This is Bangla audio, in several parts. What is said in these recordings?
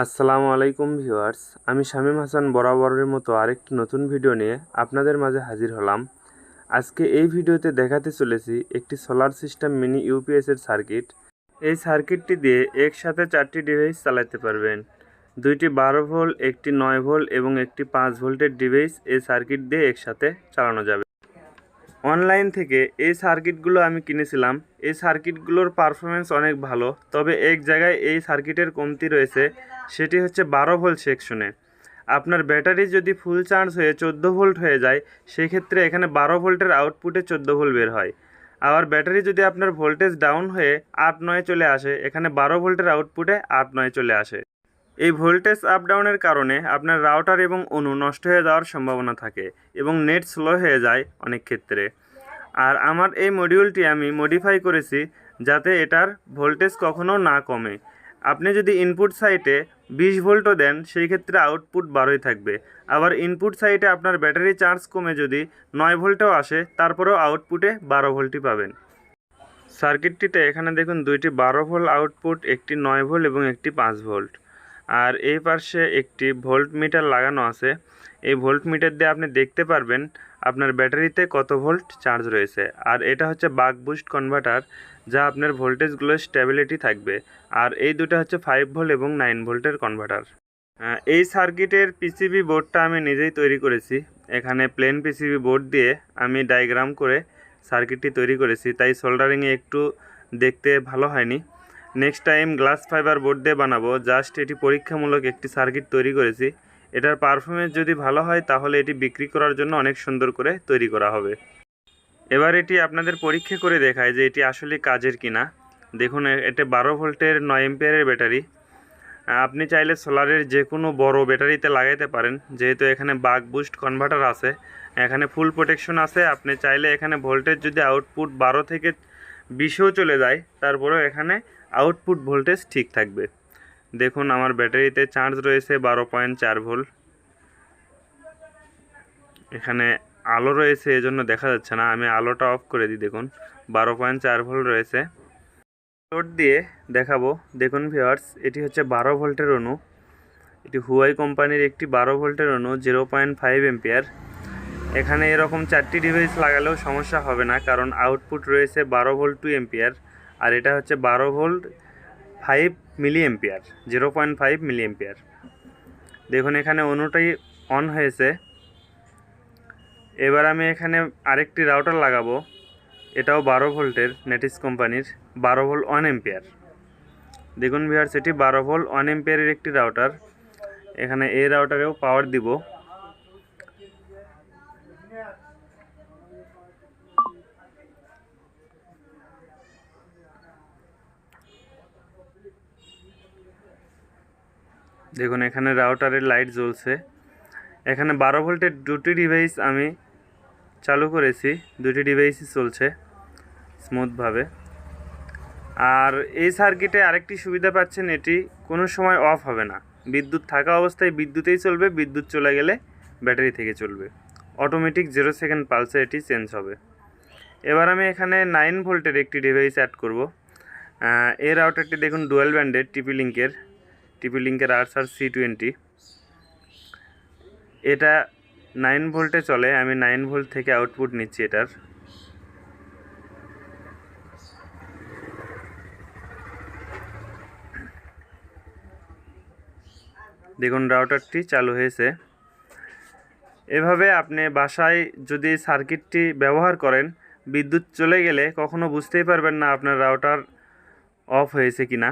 আসসালামু আলাইকুম ভিউয়ার্স, আমি শামীম হাসান বরাবরের মতো আরেকটি নতুন ভিডিও নিয়ে আপনাদের মাঝে হাজির হলাম। আজকে এই ভিডিওতে দেখাতে চলেছি একটি সোলার সিস্টেম মিনি ইউপিএসের সার্কিট। এই সার্কিটটি দিয়ে একসাথে চারটি ডিভাইস চালাতে পারবেন। দুইটি বারো ভোল্ট, একটি নয় ভোল্ট এবং একটি পাঁচ ভোল্টের ডিভাইস এই সার্কিট দিয়ে একসাথে চালানো যাবে। অনলাইন থেকে এই সার্কিটগুলো আমি কিনেছিলাম। এই সার্কিটগুলোর পারফরমেন্স অনেক ভালো, তবে এক জায়গায় এই সার্কিটের কমতি রয়েছে, সেটি হচ্ছে বারো ভোল্ট সেকশনে। আপনার ব্যাটারি যদি ফুল চার্জ হয়ে চোদ্দ ভোল্ট হয়ে যায়, সেক্ষেত্রে এখানে বারো ভোল্টের আউটপুটে চোদ্দ ভোল্ট বের হয়। আবার ব্যাটারি যদি আপনার ভোল্টেজ ডাউন হয়ে আট নয় চলে আসে, এখানে বারো ভোল্টের আউটপুটে আট নয় চলে আসে। এই ভোল্টেজ আপ ডাউনের কারণে আপনার রাউটার এবং অনু নষ্ট হয়ে যাওয়ার সম্ভাবনা থাকে এবং নেট স্লো হয়ে যায় অনেক ক্ষেত্রে। আর আমার এই মডিউলটি আমি মডিফাই করেছি যাতে এটার ভোল্টেজ কখনও না কমে। আপনি যদি ইনপুট সাইটে বিশ ভোল্টও দেন, সেই ক্ষেত্রে আউটপুট বারোই থাকবে। আবার ইনপুট সাইটে আপনার ব্যাটারি চার্জ কমে যদি নয় ভোল্টও আসে, তারপরেও আউটপুটে বারো ভোল্টই পাবেন। সার্কিটটিতে এখানে দেখুন দুইটি বারো ভোল্ট আউটপুট একটি নয় ভোল্ট এবং একটি পাঁচ ভোল্ট আর এই পাশে একটি ভোল্ট মিটার লাগানো আছে। এই ভোল্ট মিটার দিয়ে আপনি দেখতে পারবেন আপনার ব্যাটারিতে কত ভোল্ট চার্জ রয়েছে। আর এটা হচ্ছে বাক বুস্ট কনভার্টার, যা আপনার ভোল্টেজগুলো স্টেবিলিটি থাকবে। আর এই দুটো হচ্ছে ফাইভ ভোল্ট এবং নাইন ভোল্টের কনভার্টার। এই সার্কিটের পিসিবি বোর্ডটা আমি নিজেই তৈরি করেছি। এখানে প্লেন পিসিবি বোর্ড দিয়ে আমি ডায়াগ্রাম করে সার্কিটটি তৈরি করেছি। তাই সোল্ডারিংয়ে একটু দেখতে ভালো হয়নি। Next time glass fibre board দিয়ে বানাবো জাস্ট এটি পরীক্ষামূলক একটি সার্কিট তৈরি করেছি। এটার পারফরমেন্স যদি ভালো হয়, তাহলে এটি বিক্রি করার জন্য অনেক সুন্দর করে তৈরি করা হবে। এবার এটি আপনাদের পরীক্ষা করে দেখায় যে এটি আসলে কাজের কিনা। দেখুন এটা বারো ভোল্টের নয় এম্পিয়ারের ব্যাটারি। আপনি চাইলে সোলারের যে কোনো বড় ব্যাটারিতে লাগাইতে পারেন। যেহেতু এখানে বাক বুস্ট কনভার্টার আছে, এখানে ফুল প্রোটেকশন আছে, আপনি চাইলে এখানে ভোল্টেজ যদি আউটপুট বারো থেকে বিশেও চলে যায়, তারপরেও এখানে আউটপুট ভোল্টেজ ঠিক থাকবে। দেখুন, আমার ব্যাটারিতে চার্জ রয়েছে বারো পয়েন্ট চার ভোল্ট। এখানে আলো রয়েছে, এজন্য দেখা যাচ্ছে না। আমি আলোটা অফ করে দিই, দেখুন। বারো পয়েন্ট চার ভোল্ট রয়েছে। লোড দিয়ে দেখাবো। দেখুন ভিওয়ার্স এটি হচ্ছে বারো ভোল্টের অণু। এটি হুয়াই কোম্পানির একটি বারো ভোল্টের অণু জিরো পয়েন্ট ফাইভ এম্পিয়ার এখানে এরকম চারটি ডিভাইস লাগালেও সমস্যা হবে না, কারণ আউটপুট রয়েছে বারো ভোল্ট টু এম্পিয়ার আর এটা হচ্ছে বারো volt five milli ampere zero point five milli ampere দেখুন, এখানে অনুটাই অন হয়েছে। এবার আমি এখানে আরেকটি রাউটার লাগাবো। এটাও বারো ভোল্টের নেটিস কোম্পানির, বারো ভোল্ট ওয়ান এম্পিয়ার। দেখুন ভিয়ার সেটি বারো ভোল্ট ওয়ান এম্পিয়ারের একটি রাউটার। এখানে এই রাউটারেও পাওয়ার দিব। দেখুন, এখানে রাউটারের লাইট জ্বলছে। এখানে বারো ভোল্টের দুটি ডিভাইস আমি চালু করেছি। দুটি ডিভাইসই চলছে স্মুথভাবে আর এই সার্কিটে আরেকটি সুবিধা পাচ্ছেন, এটি কোনো সময় অফ হবে না। বিদ্যুৎ থাকা অবস্থায় বিদ্যুতেই চলবে, বিদ্যুৎ চলে গেলে ব্যাটারি থেকে চলবে। অটোমেটিক জিরো সেকেন্ড পালসে এটি চেঞ্জ হবে। এবার আমি এখানে নাইন ভোল্টের একটি ডিভাইস অ্যাড করব। এই রাউটারটি দেখুন ডুয়েল ব্যান্ডের টিপি লিঙ্কের টিপি লিঙ্কের আর্স আর সি টোয়েন্টি এটা নাইন ভোল্টে চলে, আমি নাইন ভোল্ট থেকে আউটপুট নিচ্ছি এটার। দেখুন রাউটারটি চালু হয়েছে। এভাবে আপনি বাসায় যদি সার্কিটটি ব্যবহার করেন, বিদ্যুৎ চলে গেলে কখনো বুঝতেই পারবেন না আপনার রাউটার অফ হয়েছে কি না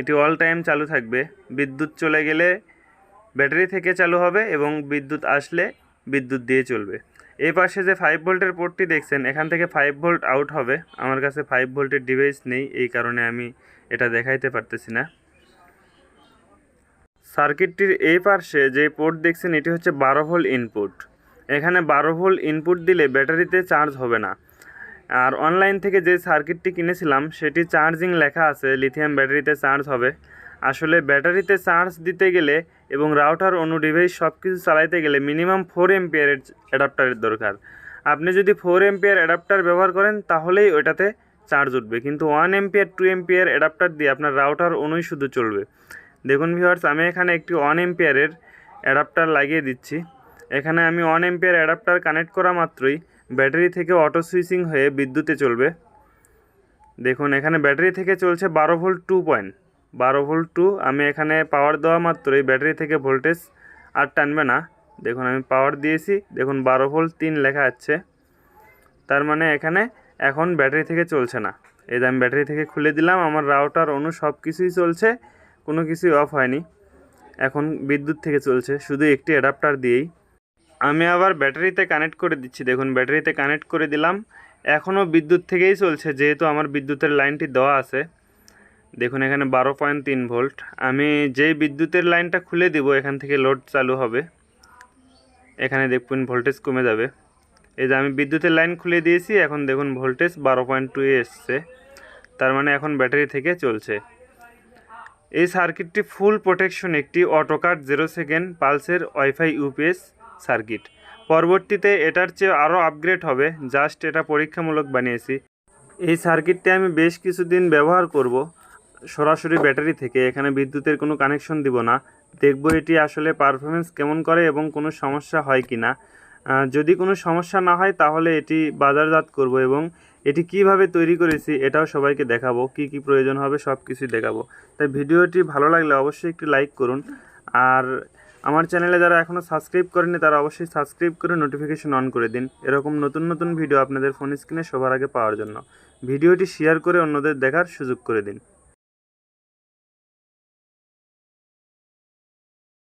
এটি অল টাইম চালু থাকবে। বিদ্যুৎ চলে গেলে ব্যাটারি থেকে চালু হবে এবং বিদ্যুৎ আসলে বিদ্যুৎ দিয়ে চলবে। এই পাশে যে ফাইভ ভোল্টের পোর্টটি দেখছেন, এখান থেকে ফাইভ ভোল্ট আউট হবে। আমার কাছে ফাইভ ভোল্টের ডিভাইস নেই, এই কারণে আমি এটা দেখাইতে পারতেছি না। সার্কিটটির এই পার্শ্বে যে পোর্ট দেখছেন, এটি হচ্ছে বারো ভোল্ট ইনপুট এখানে বারো ভোল্ট ইনপুট দিলে ব্যাটারিতে চার্জ হবে না। আর অনলাইন থেকে যে সার্কিটটি কিনেছিলাম, সেটি চার্জিং লেখা আছে লিথিয়াম ব্যাটারিতে চার্জ হবে। আসলে ব্যাটারিতে চার্জ দিতে গেলে এবং রাউটার অন্য ডিভাইস সব কিছু চালাইতে গেলে মিনিমাম ফোর এম্পিয়ারের অ্যাডাপ্টারের দরকার। আপনি যদি ফোর এম্পিয়ার অ্যাডাপ্টার ব্যবহার করেন, তাহলেই ওইটাতে চার্জ উঠবে। কিন্তু one ampere two ampere adapter দিয়ে আপনার রাউটার অনুই শুধু চলবে। দেখুন ভিউয়ার্স আমি এখানে একটি ওয়ান এম্পিয়ারের অ্যাডাপ্টার লাগিয়ে দিচ্ছি। এখানে আমি ওয়ান এম্পিয়ার অ্যাডাপ্টার কানেক্ট করা মাত্রই ব্যাটারি থেকে অটো সুইচিং হয়ে বিদ্যুতে চলবে। দেখুন, এখানে ব্যাটারি থেকে চলছে বারো ভোল্ট টু পয়েন্ট। বারো ভোল্ট টু, আমি এখানে পাওয়ার দেওয়া মাত্রই ব্যাটারি থেকে ভোল্টেজ আর টানবে না। দেখুন, আমি পাওয়ার দিয়েছি। দেখুন, বারো ভোল্ট তিন লেখা আছে। তার মানে এখানে এখন ব্যাটারি থেকে চলছে না। এই আমি ব্যাটারি থেকে খুলে দিলাম, আমার রাউটার, অনু সব কিছুই চলছে। কোনো কিছুই অফ হয়নি। এখন বিদ্যুৎ থেকে চলছে। শুধু একটি অ্যাডাপ্টার দিয়েই। আমি আবার ব্যাটারিতে কানেক্ট করে দিচ্ছি। দেখুন, ব্যাটারিতে কানেক্ট করে দিলাম। এখনও বিদ্যুৎ থেকেই চলছে, যেহেতু আমার বিদ্যুতের লাইনটি দেওয়া আছে। দেখুন, এখানে বারো পয়েন্ট তিন ভোল্ট আমি যেই বিদ্যুতের লাইনটা খুলে দিব, এখান থেকে লোড চালু হবে। এখানে দেখুন ভোল্টেজ কমে যাবে। এই যে আমি বিদ্যুতের লাইন খুলে দিয়েছি, এখন দেখুন ভোল্টেজ বারো পয়েন্ট টু এসছে। তার মানে এখন ব্যাটারি থেকে চলছে। এই সার্কিটটি ফুল প্রোটেকশন একটি অটোকাট জিরো সেকেন্ড পালসের ওয়াইফাই ইউপিএস সার্কিট। পরবর্তীতে এটার চেয়ে আরও আপগ্রেড হবে জাস্ট এটা পরীক্ষামূলক বানিয়েছি। এই সার্কিটটি আমি বেশ কিছুদিন ব্যবহার করব, সরাসরি ব্যাটারি থেকে, এখানে বিদ্যুতের কোনো কানেকশন দিব না। দেখব এটি আসলে পারফরমেন্স কেমন করে এবং কোনো সমস্যা হয় কি না। যদি কোনো সমস্যা না হয় তাহলে এটি বাজারজাত করব এবং এটি কীভাবে তৈরি করেছি এটাও সবাইকে দেখাবো, কি কি প্রয়োজন হবে সব কিছুই দেখাবো। তাই ভিডিওটি ভালো লাগলে অবশ্যই একটি লাইক করুন। আর আমার চ্যানেলে যারা এখনও সাবস্ক্রাইব করেনি তারা অবশ্যই সাবস্ক্রাইব করে নোটিফিকেশন অন করে দিন। এরকম নতুন নতুন ভিডিও আপনাদের ফোন স্ক্রিনে সবার আগে পাওয়ার জন্য। ভিডিওটি শেয়ার করে অন্যদের দেখার সুযোগ করে দিন।